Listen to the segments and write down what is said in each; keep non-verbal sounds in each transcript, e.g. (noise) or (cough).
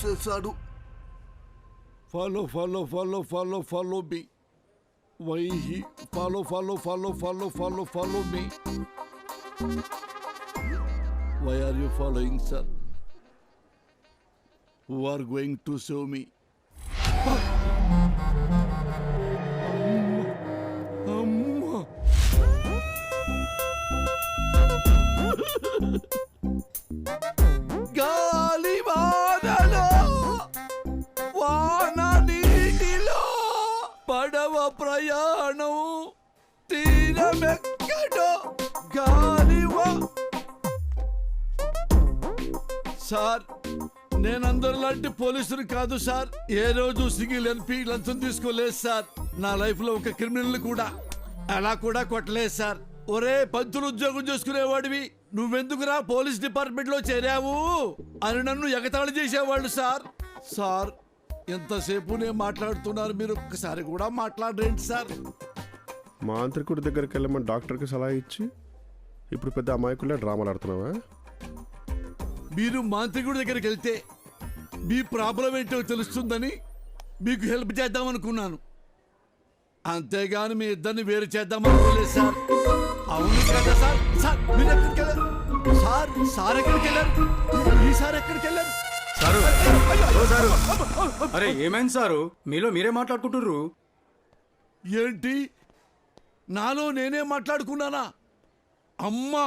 చూసేశాడు Follow, follow, follow, follow, follow me. Why he follow, follow, follow, follow, follow, follow me. Why are you following, sir? Who are going to show me? అమ్మా పడవ ప్రయాణం తీరమెక్కడో గాలివా? Sir నేను అందరిలాంటి పోలీసులు కాదు sir. ఏ రోజు single ఎన్పి లంచం తీసుకోలేదు sir. నా లైఫ్లో ఒక క్రిమినల్ కూడా అలా కూడా కొట్టలేదు సార్. ఒరే పంతులు ఉద్యోగం చేసుకునేవాడివి. నువ్వెందుకురా పోలీస్ డిపార్ట్మెంట్లో చేరావు? అని నన్ను ఎగతాళి చేసేవాళ్ళు సార్. సార్ ఎంతసేపు నేను మాట్లాడుతున్నారు మీరు ఒక్కసారి కూడా మాట్లాడరేంటి సార్? మాంత్రికుడి దగ్గరికి వెళ్ళమని డాక్టర్కి సలహా ఇచ్చి ఇప్పుడు పెద్ద అమాయకులే డ్రామాలు ఆడుతున్నావా? మీరు మాంత్రికుడి దగ్గరికి వెళ్తే మీ ప్రాబ్లం ఏంటో తెలుస్తుందని మీకు హెల్ప్ చేద్దాం అనుకున్నాను అంతేగాని మీ ఇద్దరిని వేరు చేద్దాం అనుకోలేదు సార్. అవును కదా సార్? సార్ మీరు ఎక్కడికి వెళ్ళారు? సార్ సార్ ఎక్కడికి వెళ్ళారు? ఈ సార్ ఎక్కడికి వెళ్ళారు? సారు. ఓ సారు. అరే ఏమైంది సారు? మీలో మీరే మాట్లాడుకుంటుర్రు? ఏంటి? నాలో నేనే మాట్లాడుకున్నానా? అమ్మా!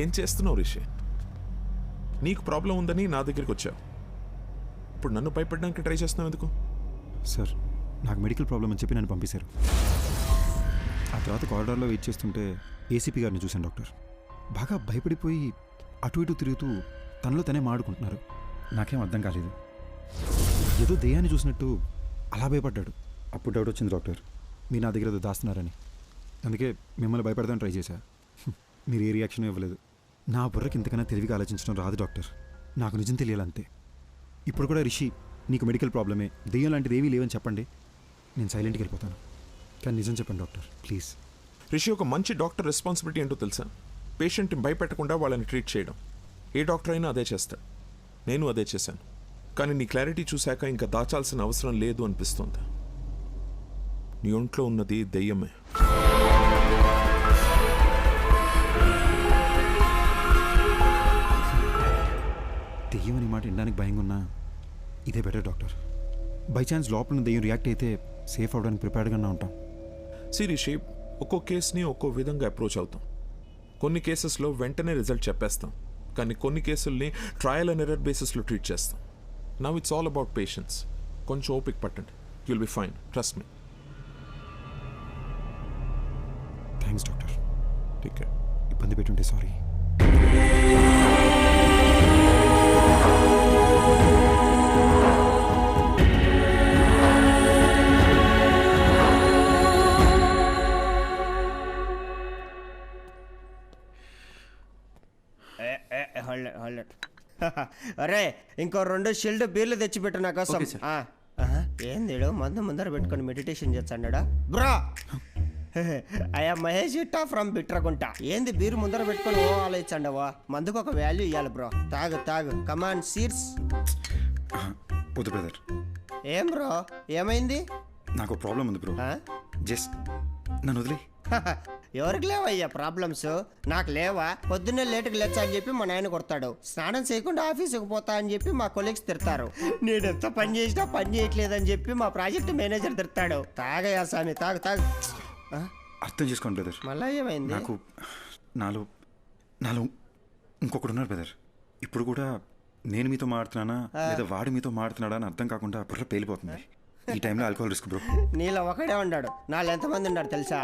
ఏం చేస్తున్నావు రిషి? నీకు ప్రాబ్లం ఉందని నా దగ్గరికి వచ్చావు. ఇప్పుడు నన్ను భయపడడానికి ట్రై చేస్తున్నావు ఎందుకు? సార్ నాకు మెడికల్ ప్రాబ్లం అని చెప్పి నన్ను పంపించారు ఆ తర్వాత కారిడార్లో వెయిట్ చేస్తుంటే ఏసీపీ గారిని చూశాను డాక్టర్. బాగా భయపడిపోయి అటు ఇటు తిరుగుతూ తనలో తనే మాడుకుంటున్నారు. నాకేం అర్థం కాలేదు. ఏదో దెయ్యాన్ని చూసినట్టు అలా భయపడ్డాడు. అప్పుడు డౌట్ వచ్చింది డాక్టర్. మీరు నా దగ్గర ఏదో దాస్తున్నారని. అందుకే మిమ్మల్ని భయపడదాం ట్రై చేశా. (laughs) మీరు ఏ రియాక్షన్ ఇవ్వలేదు. నా బుర్రకి ఇంతకన్నా తెలివిగా ఆలోచించడం రాదు డాక్టర్. నాకు నిజం తెలియాలంతే. ఇప్పుడు కూడా రిషి నీకు మెడికల్ ప్రాబ్లమే. దెయ్యం లాంటిది ఏమీ లేవని చెప్పండి. నేను సైలెంట్కి వెళ్ళిపోతాను. కానీ నిజం చెప్పండి డాక్టర్ ప్లీజ్. రిషి ఒక మంచి డాక్టర్ రెస్పాన్సిబిలిటీ ఏంటో తెలుసా? పేషెంట్ని భయపెట్టకుండా వాళ్ళని ట్రీట్ చేయడం. ఏ డాక్టర్ అయినా అదే చేస్తాడు. నేను అదే చేశాను. కానీ నీ క్లారిటీ చూశాక ఇంకా దాచాల్సిన అవసరం లేదు అనిపిస్తుంది. నీ ఒంట్లో ఉన్నది దెయ్యమే. దెయ్యం అనే మాట వినడానికి భయంగా ఉన్నా ఇదే బెటర్ డాక్టర్ బై ఛాన్స్ లోపల దెయ్యం రియాక్ట్ అయితే సేఫ్ అవడానికి ప్రిపేర్డ్గానే ఉంటాం. సిరీషి ఒక్కో కేసుని ఒక్కో విధంగా అప్రోచ్ అవుతాం. కొన్ని కేసెస్లో వెంటనే రిజల్ట్ చెప్పేస్తాం. కానీ కొన్ని కేసుల్ని ట్రయల్ అండ్ ఎర్రర్ బేసిస్లో ట్రీట్ చేస్తాం. Now it's all about patience కొంచెం ఓపిక పట్టండి. You'll be fine trust me thanks doctor take care ఇబ్బంది పెట్టుంటే సారీ (laughs) అరే ఇంకో రెండు షిల్డ్ బీర్లు తెచ్చిపెట్టు నా కోసం. ఏంది మందు ముందర పెట్టుకొని మెడిటేషన్ చేస్తాడా బ్రో! అయ్యా మహేష్ ఇట్టా ఫ్రమ్ బిట్రకుంట ఏంది బీరు ముందర పెట్టుకొని ఓ ఆలోచించండవా మందుకు ఒక వాల్యూ ఇవ్వాలి బ్రో. తాగు తాగు. కమాన్ సీర్స్ వద్దు బ్రదర్ ఏం బ్రో? ఏమైంది? నాకు ప్రాబ్లం ఉంది బ్రో? జస్ట్ నన్ను వదిలే (laughs) ఎవరికి లేవయ్యా ప్రాబ్లమ్స్ నాకు లేవా? పొద్దున్నే లేటుకు లేచా అని చెప్పి మా నాయన కొడతాడు. స్నానం చేయకుండా ఆఫీసుకు పోతా అని చెప్పి మా కొలీగ్స్ తిడతారు. నేను ఎంత పని చేసినా పని చేయట్లేదని చెప్పి మా ప్రాజెక్ట్ మేనేజర్ తిడతాడు. తాగయ్యా స్వామి తాగు తాగు? అర్థం చేసుకోండి బ్రదర్. మళ్ళా ఏమైంది? నాకు నాలో నాలో ఇంకొకడు ఉన్నారు బ్రదర్. ఇప్పుడు కూడా నేను మీతో మాడుతున్నానా లేదా వాడు మీతో మాడుతున్నాడా అని అర్థం కాకుండా బుర్ర పేలిపోతుంది. ఈ టైంలో ఆల్కహాల్ రిస్క్ బ్రో నీలో ఒకడే ఉన్నాడు. నాలో ఎంతమంది ఉన్నాడు తెలుసా?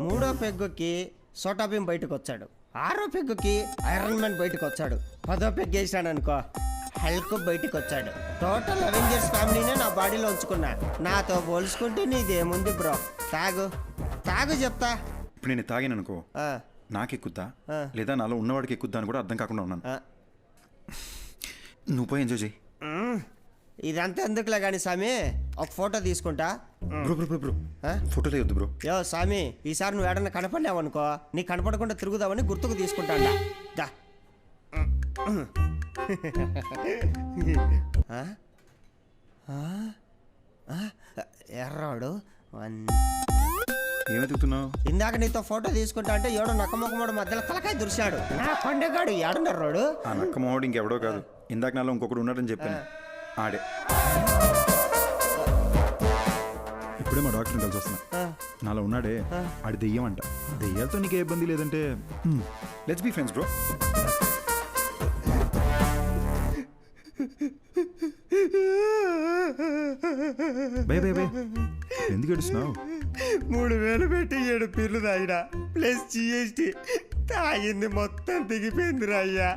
మూడో పెగ్గుకి సోటాబీన్ బయటకు వచ్చాడు ఆరో పెగ్గుకి ఐరన్ మ్యాన్ బయటకు వచ్చాడు పదో పెగ్ వేసాడు అనుకో హల్క్ బయటకు వచ్చాడు టోటల్ అవెంజర్స్ ఫ్యామిలీనే నా బాడీలో ఉంచుకున్నా. నాతో పోల్చుకుంటే నీదేముంది బ్రో? తాగు. తాగు చెప్తా. ఇప్పుడు నేను తాగాను అనుకో ఆ, నాకు ఎక్కుద్దా ఆ. లేదా నాలో ఉన్నవాడికి ఎక్కుద్దా అని కూడా అర్థం కాకుండా ఉన్నాను. ఆ. నువ్వు పోయి ఎంజాయ్ చేయి. ఇదంతా ఎందుకులే కానీ స్వామి? ఒక ఫోటో తీసుకుంటా. Bro bro bro bro? ఫోటోలో వద్దు బ్రో. యో స్వామి ఈసారి నువ్వు ఏడన్నా కనపడలేవు అనుకో నీ కనపడకుండా తిరుగుదామని గుర్తుకు తీసుకుంటాడా దా? ఎర్రాడు వన్. ఏం వెతుకుతున్నావు? ఇందాక నీతో ఫోటో తీసుకుంటా అంటే ఏడో నక్కమొక్కమోడు మధ్యలో తలకాయ దురిశాడు. పండుగాడు ఏడున్నర్రాడు? ఆ నక్క మొహోడు ఇంకెవడో కాదు. ఇందాక నాలో ఇంకొకడు ఉన్నాడని చెప్పాను. ఆడే. ఇప్పుడే మా డాక్టర్ని కలిసి వస్తున్నా. నాలో ఉన్నాడే ఆడి దెయ్యం అంట దెయ్యాలతో నీకే ఇబ్బంది లేదంటే let's be friends bro bye bye bye. ఎందుకు ఏడుస్తున్నావు? మూడు వేలు పెట్టి ఏడు పిల్లు తాగిన. ప్లస్ జిఎస్టి తాగింది మొత్తం దిగిపోయింది అయ్యా.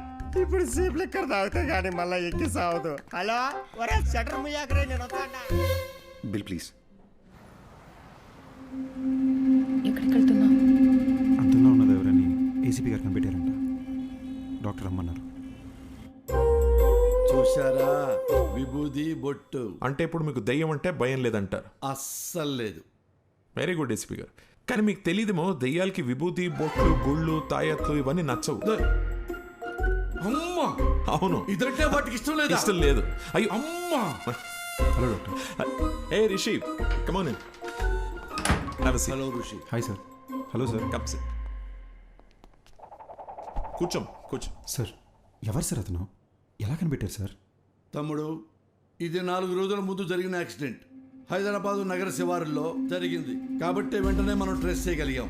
ఇప్పుడు సీప్ లెక్కర్ తాగుతా కానీ మళ్ళీ ఎక్కి సావదు. హలో? ఒరే షటర్ నేను వస్తాడా బిల్ ప్లీజ్ ఎక్కడికి వెళ్తున్నావు అంతంగా ఉన్నది ఎవరని ఏసీపీ గారు కనిపెట్టారంట. డాక్టర్ రమ్మన్నారు. చూశారా? విభూది బొట్టు. అంటే ఇప్పుడు మీకు దయ్యం అంటే భయం లేదంటారు అస్సలు లేదు. వెరీ గుడ్ ఎస్పీ గారు. కానీ మీకు తెలియదేమో దయ్యాలకి విభూతి బొట్లు గుళ్ళు తాయత్తులు ఇవన్నీ నచ్చవు. అమ్మా! అవును. ఇదంటే వాటికి ఇష్టం లేదా? ఇష్టం లేదు. అయ్యో! అమ్మా! Hello doctor. Hey Rishi come on hello Rishi. Hi sir. Hello sir. Cups కూర్చోం కూర్చో. సార్ ఎవరు సార్ అతను? ఎలా కనిపెట్టారు సార్? తమ్ముడు ఇది నాలుగు రోజుల ముందు జరిగిన యాక్సిడెంట్. హైదరాబాదు నగర శివారుల్లో జరిగింది. కాబట్టి వెంటనే మనం ట్రేస్ చేయగలిగాం.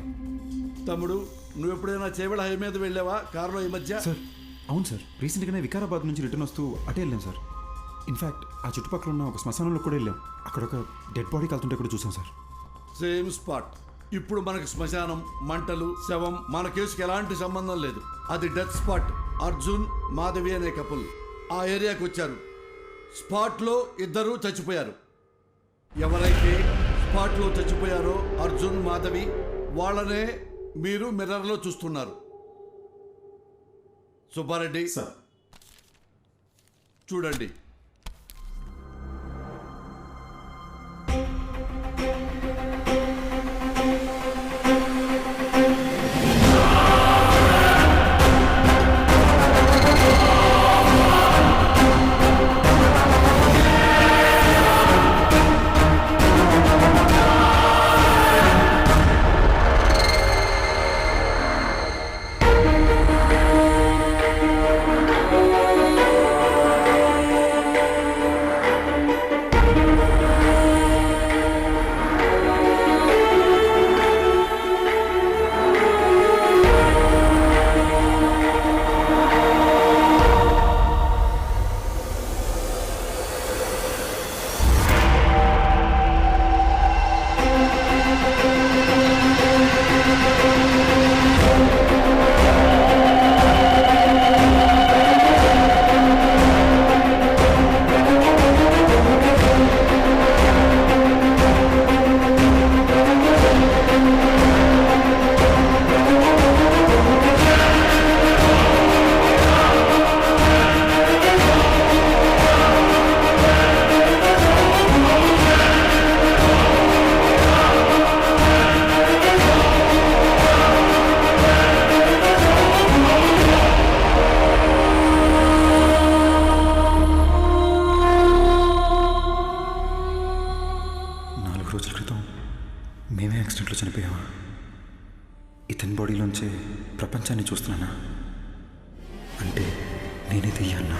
తమ్ముడు నువ్వు ఎప్పుడైనా చేవెళ హై మీద వెళ్ళావా? కారులో ఈ మధ్య? సార్ అవును సార్. రీసెంట్గానే వికారాబాద్ నుంచి రిటర్న్ వస్తూ అటే వెళ్ళాం సార్. ఇన్ఫ్యాక్ట్ ఆ చుట్టుపక్కల ఉన్న ఒక శ్మశానంలో కూడా వెళ్ళాం. అక్కడ ఒక డెడ్ బాడీ కలుతుంటే కూడా చూసాం సార్. Same spot. ఇప్పుడు మనకు శ్మశానం మంటలు శవం మన కేసుకి ఎలాంటి సంబంధం లేదు. అది డెత్ స్పాట్. అర్జున్ మాధవి అనే కపుల్ ఆ ఏరియాకి వచ్చారు. స్పాట్లో ఇద్దరు చచ్చిపోయారు. ఎవరైతే స్పాట్లో చచ్చిపోయారో అర్జున్ మాధవి వాళ్ళనే మీరు మిర్రర్లో చూస్తున్నారు. సుబ్బారెడ్డి చూడండి. రోజుల క్రితం మేమే యాక్సిడెంట్లో చనిపోయామా? ఇతని బాడీలోంచే ప్రపంచాన్ని చూస్తున్నానా? అంటే నేనే దెయ్యాన్నా